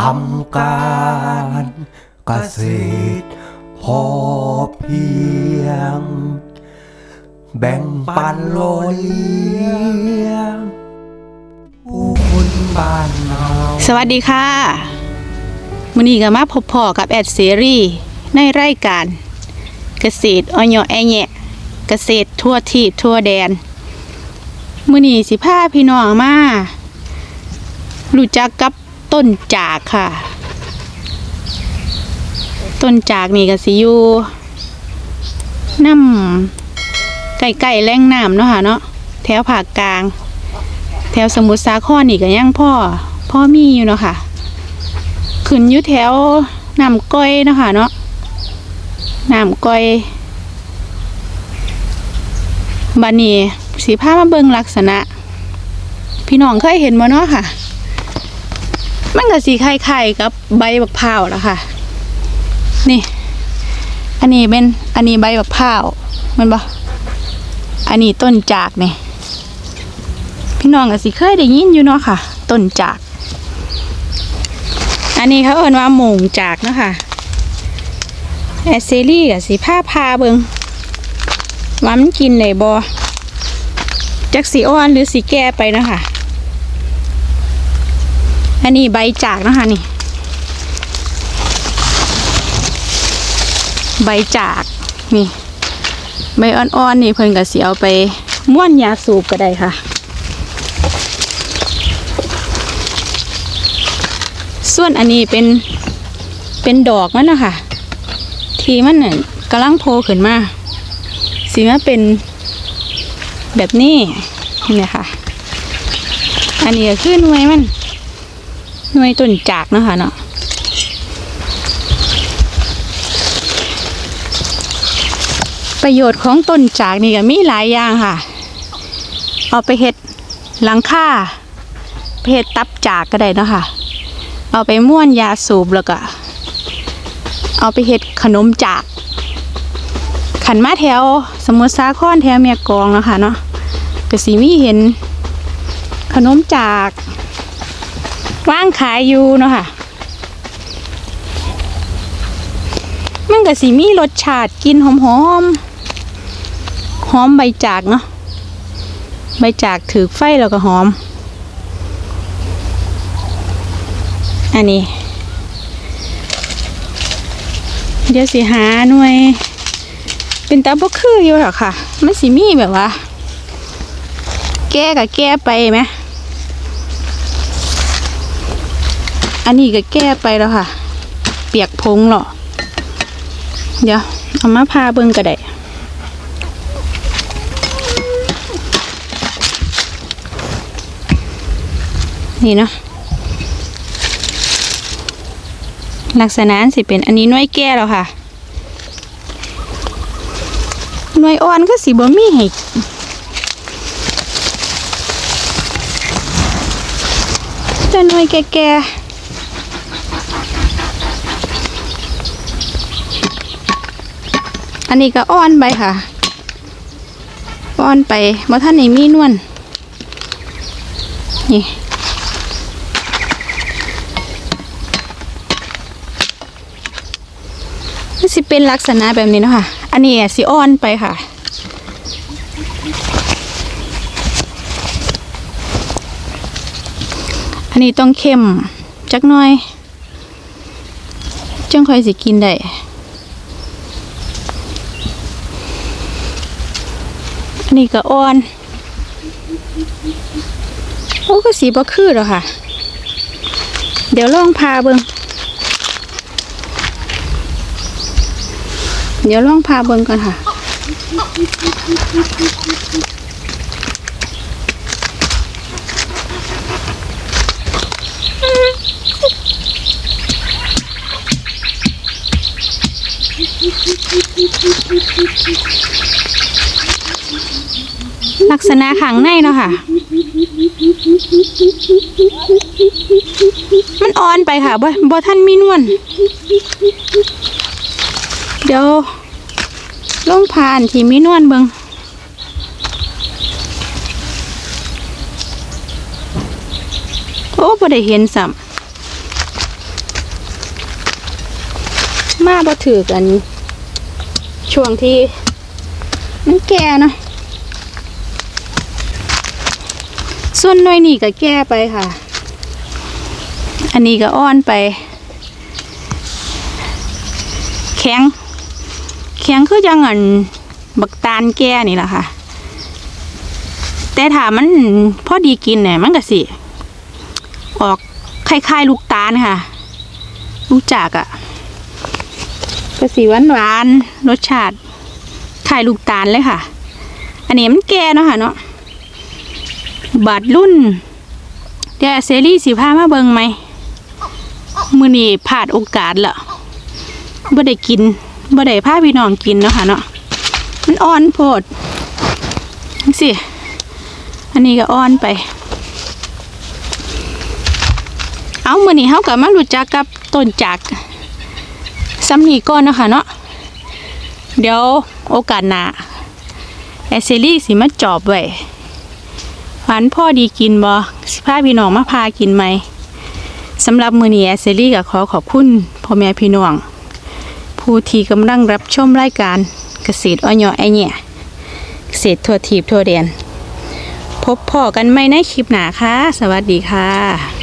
ทำการเกษตรพอเพียง แบ่งปันโลเลี้ยงผู้คนบ้านเราสวัสดีค่ะมื้อนี้ก็มาพบพ่อกับแอดเสรีในรายการ เกษตรออยแอแยะเกษตรทั่วทีบทั่วแดน มื้อนี้สิพาพี่น้องมารู้จักกับ ต้นจากค่ะ ต้นจากนี่ก็สิอยู่น้ำใกล้ๆแหล่งน้ำเนาะค่ะเนาะแถวภาคกลาง แถวสมุทรสาครนี่ก็ยังพ่อพ่อมีอยู่เนาะค่ะขึ้นอยู่แถวน้ำก้อยเนาะค่ะเนาะน้ำก้อยบานนี้สีผ้ามาเบิงลักษณะ พี่น้องเคยเห็นมาเนาะค่ะ มันก็สีไข่ๆกับใบบักพร้าวละค่ะ นี่ อันนี้เป็นอันนี้ใบบักพร้าวมันบ่อันนี้ต้นจากเนี่พี่น้องก็สิเคยได้ยินอยู่เนาะค่ะ ต้นจาก อันนี้เขาเอ่นว่าหมงจากเนาะค่ะแอเซรี่กับสีผ้าพาเบิงว่ามันกินไหนบอจากสีอ่อนหรือสีแก่ไปเนาะค่ะ นนี้ใบจากนะคะนี่ ใบจากนี่ ใบอ่อนๆนี่เพิ่นก็สิเอาไปม้วนยาสูบก็ได้ค่ะส่วนอันนี้เป็นเป็นดอกมันนะคะทีมันน่ะกำลังโผล่ขึ้นมาสีมันเป็นแบบนี้เนี่ยค่ะ อันนี้ก็คือหน่วยมัน หน่วยต้นจากเนาะคะเนาะประโยชน์ของต้นจากนี่ก็มีหลายอย่างค่ะ เอาไปเฮ็ดหลังคาไปเฮ็ดตับจากก็ได้เนาะค่ะ เอาไปม้วนยาสูบแล้วก็ เอาไปเฮ็ดขนมจาก ขันมาแถว สมุทรสาครแถวเมียกองเนาะคะเนาะก็สีมีเห็นขนมจาก ว่างขายอยู่เนาะค่ะ มันก็สีมีรสชาติกินหอมหอมหอมใบจากเนาะใบจากถือไฟแล้วก็หอม อันนี้ เดี๋ยวสิหาหน่วย เป็นตาบ่คืออยู่หรอค่ะ มันสิมีแบบว่า แก้กับแก้ไปไหม อันนี้ก็แก้ไปแล้วค่ะ เปียกพงหรอเดี๋ยวเอามาพาเบิ่งก็ได้นี่เนาะลักษณะสิเป็นอันนี้น่วยแก่แล้วค่ะน่วยอ่อนก็สิบ่มีให้แต่น่วยแก่ๆ อันนี้ก็อ่อนไปค่ะ อ่อนไปบ่ท่านไหนมีนวลนี่มันสิเป็นลักษณะแบบนี้เนาะค่ะ อันนี้สิอ่อนไปค่ะอันนี้ต้องเข้มจักหน่อยจังค่อยสิกินได้ นนี้ก็อ่อนโอ้ก็สีบ่คือหรอค่ะ เดี๋ยวลองพาเบิงเดี๋ยวลองพาเบิงก่อนค่ะ ลักษณะขังในเนาะค่ะ มันอ่อนไปค่ะบ่บ่ท่านมีนวลเดี๋ยวลงผ่านที่มีนวลเบิงโอ้บ่ได้เห็นซ้มาบ่ถือกัน ช่วงที่มันแก่เนาะ ส่วนหน่วยนี่ก็แก่ไปค่ะ อันนี้ก็อ่อนไป แข็ง แข็งคือจังอันบักตาลแก่นี่แหละค่ะ แต่ถ้ามันพอดีกินเนี่ยมันก็สิ ออกคล้ายๆลูกตาลค่ะลูกจากอะ่ะก็สีหวานหวานรสชาติคล้ายลูกตาลเลยค่ะ อันนี้มันแก่เนาะค่ะเนาะ บาดรุ่นเดี๋ยวเซรี่สีผ้ามาเบิงไหมมือนี้พลาดโอกาสละบ่ได้กินบ่ได้พาพี่น้องกินเนาะค่ะเนาะมันอ่อนโพดสิอันนี้ก็อ่อนไป เอามือนี้เฮากับมารู้จักกับต้นจากซ้ำนี้ก่อนเนาะค่ะเนาะเดี๋ยวโอกาสหน้าแอเซรี่สิมาจอบไว้ ฝันพ่อดีกินบ่สิพาพี่น้องมาพากินไหมสำหรับมือนี้แอสเซรี่ก็ขอขอบคุณพ่อแม่พี่น้อง ผู้ที่กำลังรับชมรายการเกษตรอ้อยอไอเนี่ยเกษตรทั่วทีบทั่วเดียนพบพ่อกันไหมในคลิปหนาค่ะ สวัสดีค่ะ